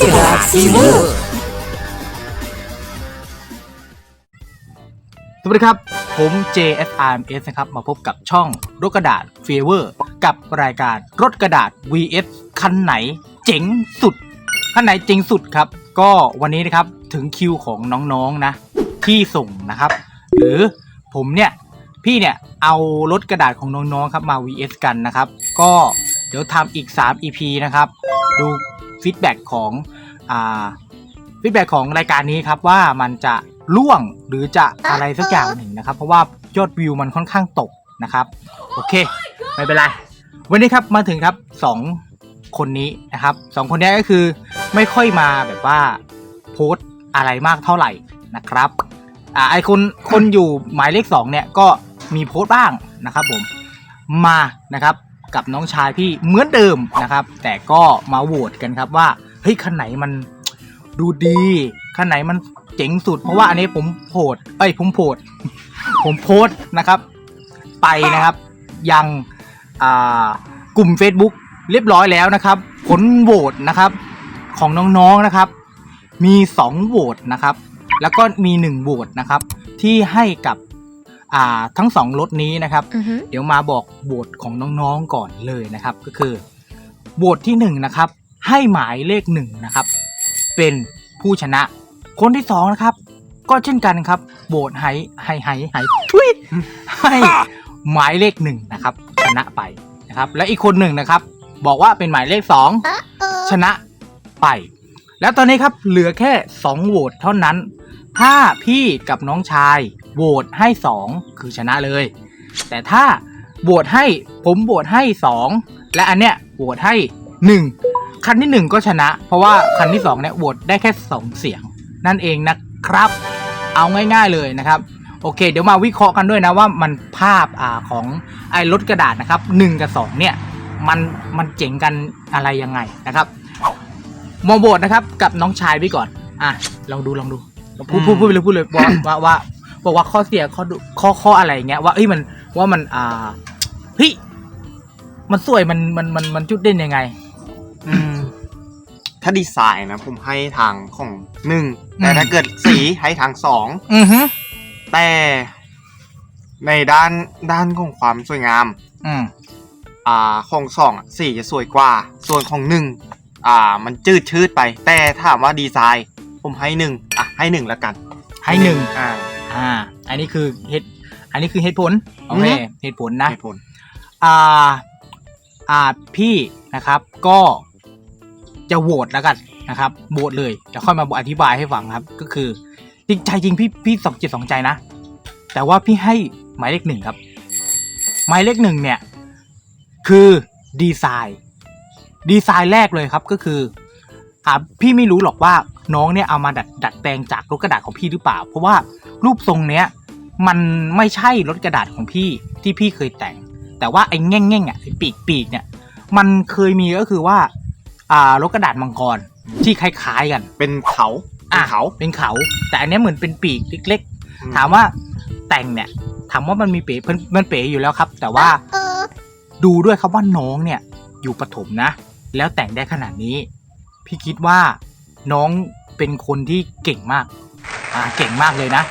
ถกราษฟีเวอร์สวัสดีครับ ผม JSRMS นะครับ มาพบกับช่องรถกระดาษ f a v o r กับรายการรถกระดาษ VS คันไหนเจ๋งสุด คันไหนเจ๋งสุดครับ ก็วันนี้นะครับถึงคิวของน้องๆนะ ที่ส่งนะครับ หรือผมเนี่ย พี่เนี่ย เอารถกระดาษของน้องๆครับมา VS กันนะครับ ก็เดี๋ยวทำอีก 3 EP นะครับ ดู ฟีดแบ็กของอ่าฟีดแบ็กของรายการนี้ครับว่ามันจะล่วงหรือจะอะไรสักอย่างหนึ่งนะครับ เพราะว่ายอดวิวมันค่อนข้างตกนะครับ โอเค ไม่เป็นไร วันนี้ครับมาถึงครับสองคนนี้นะครับสองคนนี้ก็คือไม่ค่อยมาแบบว่าโพสต์อะไรมากเท่าไหร่นะครับอ่าไอคนคนอยู่หมายเลขสองเนี่ยก็มีโพสต์บ้างนะครับผมมานะครับ กับน้องชายพี่เหมือนเดิมนะครับ แต่ก็มาโหวตกันครับว่าเฮ้ยคันไหนมันดูดีคันไหนมันเจ๋งสุด เพราะว่าอันนี้ผมโพดเอ้ยผมโพดผมโพสนะครับ ไปนะครับยังอ่ากลุ่ม Facebook เรียบร้อยแล้วนะครับ ผลโหวตนะครับของน้องๆนะครับ มี 2โหวตนะครับ แล้วก็มี 1โหวตนะครับ ที่ให้กับ อ่าทั้งสองรถนี้นะครับอือฮึเดี๋ยวมาบอกโหวตของน้องๆก่อนเลยนะครับ ก็คือโหวตที่หนึ่งนะครับ ให้หมายเลขหนึ่งนะครับ เป็นผู้ชนะ คนที่สองนะครับ ก็เช่นกันครับโหวตให้ให้ให้ให้ทุยให้หมายเลขหนึ่งนะครับ ชนะไปนะครับ และอีกคนหนึ่งนะครับ บอกว่าเป็นหมายเลขสองชนะไป แล้วตอนนี้ครับเหลือแค่สองโหวตเท่านั้น ถ้าพี่กับน้องชาย โหวตให้สองคือชนะเลย แต่ถ้าโหวตให้ผมโหวตให้สองและอันเนี้ยโหวตให้หนึ่งคันที่หนึ่งก็ชนะ เพราะว่าคันที่สองเนี่ยโหวตได้แค่สองเสียง นั่นเองนะครับ เอาง่ายๆเลยนะครับโอเค เดี๋ยวมาวิเคราะห์กันด้วยนะว่ามันภาพอ่าของไอ้รถกระดาษนะครับหนึ่งกับสองเนี่ยมันมันเจ๋งกันอะไรยังไงนะครับโมโบทนะครับกับน้องชายพี่ก่อน อะลองดูลองดูพูดพูดพูดไปเลยพูดเลยว่าว่าว่า บอกว่าข้อเสียข้อดูข้อข้ออะไรอย่างเงี้ยว่าเอ้ยมันว่ามันอ่าเฮ้ยมันสวยมันมันมันมันจุดเด่นยังไง อืม ถ้าดีไซน์นะผมให้ทางของหนึ่งอืมแต่ถ้าเกิดสีให้ทางสองอือฮึแต่ในด้านด้านของความสวยงาม อืมอ่าของสองอะสีจะสวยกว่า ส่วนของหนึ่งอ่า มันจืดชืดไป แต่ถามว่าดีไซน์ ผมให้หนึ่งอะให้หนึ่งละกันให้หนึ่งอ่า อ่า อันนี้คือเหตุอันนี้คือเหตุผลโอเคอือฮึเหตุผลนะเหตุผลอ่าอ่าพี่นะครับ ก็จะโหวตแล้วกันนะครับโหวตเลยเดี๋ยวค่อยมาอธิบายให้ฟังครับ ก็คือจริงใจจริงพี่พี่สองจิตสองใจนะ แต่ว่าพี่ให้หมายเลขหนึ่งครับ หมายเลขหนึ่งเนี่ย คือดีไซน์ ดีไซน์แรกเลยครับก็คืออ่าพี่ไม่รู้หรอกว่า น้องเนี่ยเอามาดัดดัดแปลงจากรถกระดาษของพี่หรือเปล่า เพราะว่ารูปทรงเนี้ยมันไม่ใช่รถกระดาษของพี่ที่พี่เคยแต่ง แต่ว่าไอ้แง่งแง่งๆอะไอ้ปีกปีกๆเนี่ยมันเคยมีก็คือว่าอ่ารถกระดาษมังกรที่คล้าย ๆกัน เป็นเขาเป็นเขา เป็นเขา แต่อันเนี้ยเหมือนเป็นปีกเล็ก อืม ๆ ถามว่าแต่งเนี่ยถามว่ามันมีเป๋มันมันเป๋อยู่แล้วครับ แต่ว่าดูด้วยครับว่าน้องเนี่ยอยู่ปฐมนะ แล้วแต่งได้ขนาดนี้ พี่คิดว่า น้องเป็นคนที่เก่งมาก อ่า เก่งมากเลยนะ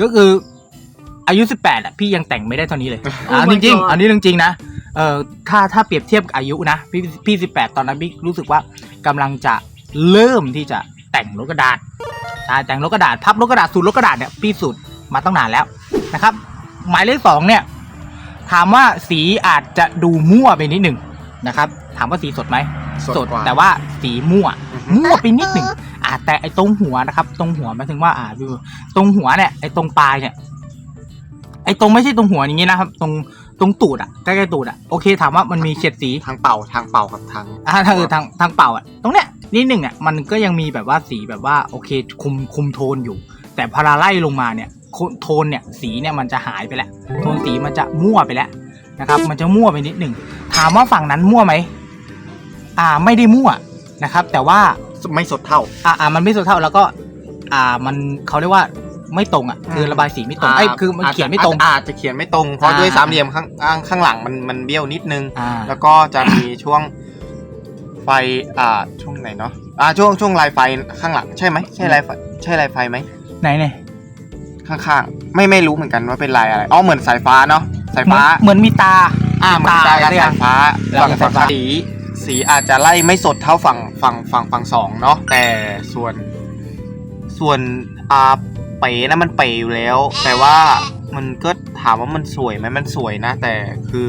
ก็คืออายุ 18อะพี่ยังแต่งไม่ได้เท่านี้เลยอ่า Oh จ my ริง God ๆอันนี้เรื่องจริงนะ เอ่อ ถ้าถ้าเปรียบเทียบกับอายุนะ พี่พี่สิบแปดตอนนั้นพี่รู้สึกว่ากำลังจะเริ่มที่จะแต่งรถกระดาษใช่แต่งรถกระดาษพับรถกระดาษสูตรรถกระดาษเนี่ยพี่สูตรมาตั้งนานแล้วนะครับ หมายเลขสองเนี่ย ถามว่าสีอาจจะดูมั่วไปนิดหนึ่งนะครับ ถามว่าสีสดไหมสดกว่าแต่ว่าสีมั่วอือฮึ มั่วไปนิดหนึ่งอ่าแต่ไอ้ตรงหัวนะครับ ตรงหัวหมายถึงว่าอ่าดูตรงหัวเนี่ยไอ้ตรงปลายเนี่ย ไอ้ตรงไม่ใช่ตรงหัวอย่างงี้นะครับ ตรงตรงตูดอะใกล้ๆตูดอะโอเคถามว่ามันมีเฉดสีทางเป่าทางเป่ากับทางอ่าทางทางทางเป่าอะตรงเนี้ยนิดหนึ่งอะมันก็ยังมีแบบว่าสีแบบว่าโอเคคุมคุมโทนอยู่ แต่พอเราไล่ลงมาเนี่ยโคโทนเนี่ยสีเนี่ยมันจะหายไปแล้ว โทนสีมันจะมั่วไปแล้วนะครับ มันจะมั่วไปนิดหนึ่งถามว่าฝั่งนั้นมั่วไหมอ่าไม่ได้มั่ว นะครับ แต่ว่าไม่สดเท่าอ่า อ่ามันไม่สดเท่าแล้วก็ อ่ามันเขาเรียกว่าไม่ตรงอะคือระบายสีไม่ตรงไอ้ยคือมันเขียนไม่ตรงอาจอาจจะเขียนไม่ตรงเพราะอ่าด้วยสามเหลี่ยมข้างข้างข้างหลังมันมันเบี้ยวนิดนึงอ่าแล้วก็จะมีช่วงไฟอ่าช่วงไหนเนาะอ่าช่วงช่วงลายไฟข้างหลังใช่ไหมใช่ลายไฟใช่ลายไฟไหมไหนเนี่ยข้างๆไม่ไม่รู้เหมือนกันว่าเป็นลายอะไรอ๋อเหมือนสายฟ้าเนาะสายเหมือฟ้านเหมือนมีตา อ่าเหมือนตาสายเรียกสายฟ้าแล้วฝั่งกับฝั่งสายฟ้าสี สีอาจจะไล่ไม่สดเท่าฝั่งฝั่งฝั่งฝั่งสองเนาะแต่ส่วนส่วนอ่าเป๋นะมันเป๋อยู่แล้ว แต่ว่ามันก็ถามว่ามันสวยไหมมันสวยนะ แต่คือ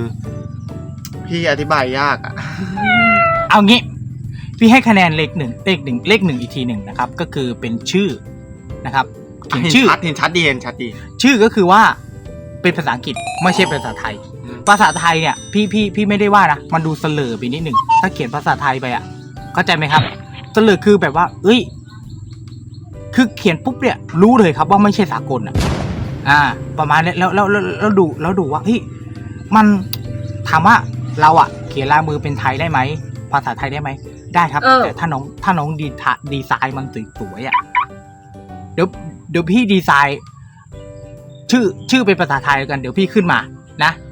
พี่อธิบายยากอะเอางี้ พี่ให้คะแนนเลขหนึ่งเลขหนึ่งเลขหนึ่งอีกทีหนึ่งนะครับ ก็คือเป็นชื่อนะครับเขียนเห็นชื่อชัดเห็นชัดดีเห็นชัดดี ชื่อก็คือว่าเป็นภาษาอังกฤษไม่ใช่ภาษาไทย ภาษาไทยเนี่ยพี่พี่พี่ไม่ได้ว่านะมันดูเสลอไปนิดหนึ่งถ้าเขียนภาษาไทยไปอะเข้าใจไหมครับเสลอคือแบบว่า เอ้ย คือเขียนปุ๊บเนี่ยรู้เลยครับว่าไม่ใช่สากลอะ อ่า ประมาณนี้แล้วแล้วแล้วแล้วดูแล้วดูว่าเฮ้ยมันถามว่าเราอะ เขียนลายมือเป็นไทยได้ไหมภาษาไทยได้ไหมได้ครับ เออ แต่ถ้าน้องถ้าน้องดีทะดีไซน์มันสวยๆอะเดี๋ยวเดี๋ยวพี่ดีไซน์ ชื่อชื่อเป็นภาษาไทยแล้วกันเดี๋ยวพี่ขึ้นมา นะเ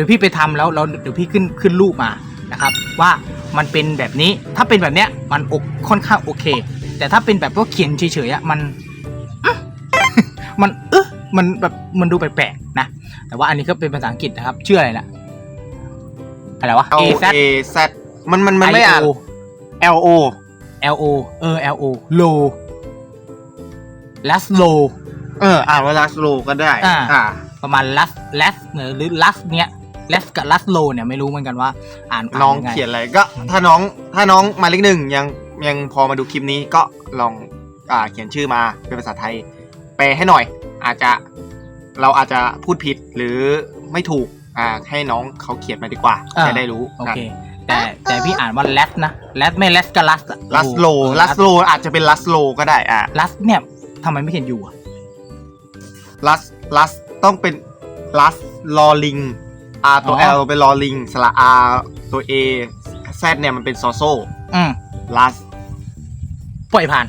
ดี๋ยวพี่ไปทำแล้วแล้วเดี๋ยวพี่ขึ้นขึ้นรูปมานะครับ ว่ามันเป็นแบบนี้ถ้าเป็นแบบเนี้ยมันอกค่อนข้างโอเค แต่ถ้าเป็นแบบว่าเขียนเฉยๆอะมันอื้อมันเออมันแบบมันดูแปลกๆนะ แต่ว่าอันนี้ก็เป็นภาษาอังกฤษนะครับ ชื่ออะไรนะอะไรวะ L A Z A Z มันมันมันไม่อ่าน I O L O L O เออ L O low last low เออ อ่านว่า last low ก็ได้ อ่าอ่าประมาณ last last หรือ last เนี้ย last กับ last low เนี่ยไม่รู้เหมือนกันว่าอ่านน้องายัไเขียนอะไรก็ ถ้าน้องถ้าน้องหมายเลขหนึ่งยังยังพอมาดูคลิปนี้ก็ลองอ่าเขียนชื่อมาเป็นภาษาไทย แปลให้หน่อย อาจจะเราอาจจะพูดผิดหรือไม่ถูกอ่าให้น้องเขาเขียนมาดีกว่าอ่าจะได้รู้โอเคแต่แต่พี่อ่านว่า last นะ last ไม่ last กับ last อะลัสโลเออลัสโลอาจจะเป็นลัสโลก็ได้อ่า last เนี่ยทำไมไม่เขียนอยู่อะลัสลัสต้องเป็นลัสลอลิง R ตัว อ๋อ L เป็นลอลิงสระ R ตัว A Z เนี่ยมันเป็นซอโซอืม ลัสปล่อยผ่าน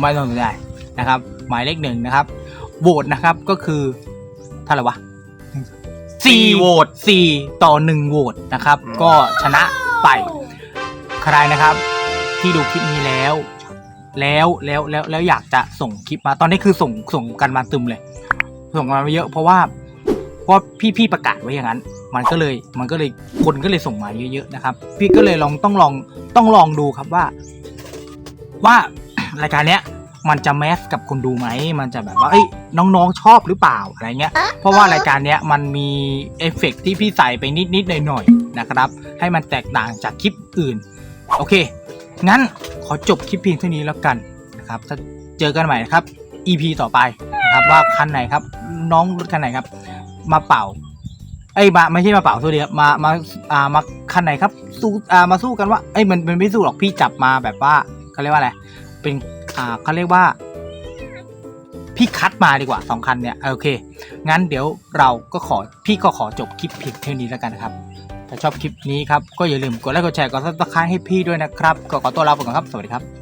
ไม่ต้องสนใจนะครับ หมายเลขหนึ่งนะครับโหวตนะครับก็คือเท่าไหร่วะสี่โหวต สี่ต่อหนึ่งโหวตนะครับ อืม ก็ชนะไปใครนะครับ ที่ดูคลิปนี้แล้ว แล้วแล้วแล้วแล้วอยากจะส่งคลิปมา ตอนนี้คือส่งส่งกันมาตึมเลย ส่งกันมาเยอะเพราะว่าเพ ราะพี่พี่ประกาศไว้อย่างนั้น มันก็เลยมันก็เลยคนก็เลยส่งมาเยอะๆนะครับ พี่ก็เลยลองต้องลองต้องลองดูครับว่า ว่ารายการเนี้ยมันจะแมสกับคนดูไหม มันจะแบบว่าเอ้ยน้องๆชอบหรือเปล่าอะไรเงี้ย เพราะว่ารายการเนี้ยมันมีเอฟเฟกต์ที่พี่ใส่ไปนิดๆหน่อยๆนะครับ ให้มันแตกต่างจากคลิปอื่น โอเค งั้นขอจบคลิปเพียงเท่านี้แล้วกันนะครับ ถ้าเจอกันใหม่นะครับ EP ต่อไปนะครับว่าคันไหนครับ น้องรถคันไหนครับ มาเป่าเอ้ยมาไม่ใช่มาเป่าสู้ดีครับมามาอ่ามาคันไหนครับสู้อ่ามาสู้กันว่าเอ้ยมันมันไม่สู้หรอกพี่จับมาแบบว่าเขาเรียกว่าอะไรเป็นอ่าเขาเรียกว่า พี่คัดมาดีกว่าสองคันเนี่ยโอเค งั้นเดี๋ยวเราก็ขอพี่ก็ขอจบคลิปเพียงเท่านี้แล้วกันนะครับ ถ้าชอบคลิปนี้ครับก็อย่าลืมกดไลค์กดแชร์กดซับสไครต์ให้พี่ด้วยนะครับ ก็ขอตัวลาไปก่อนครับสวัสดีครับ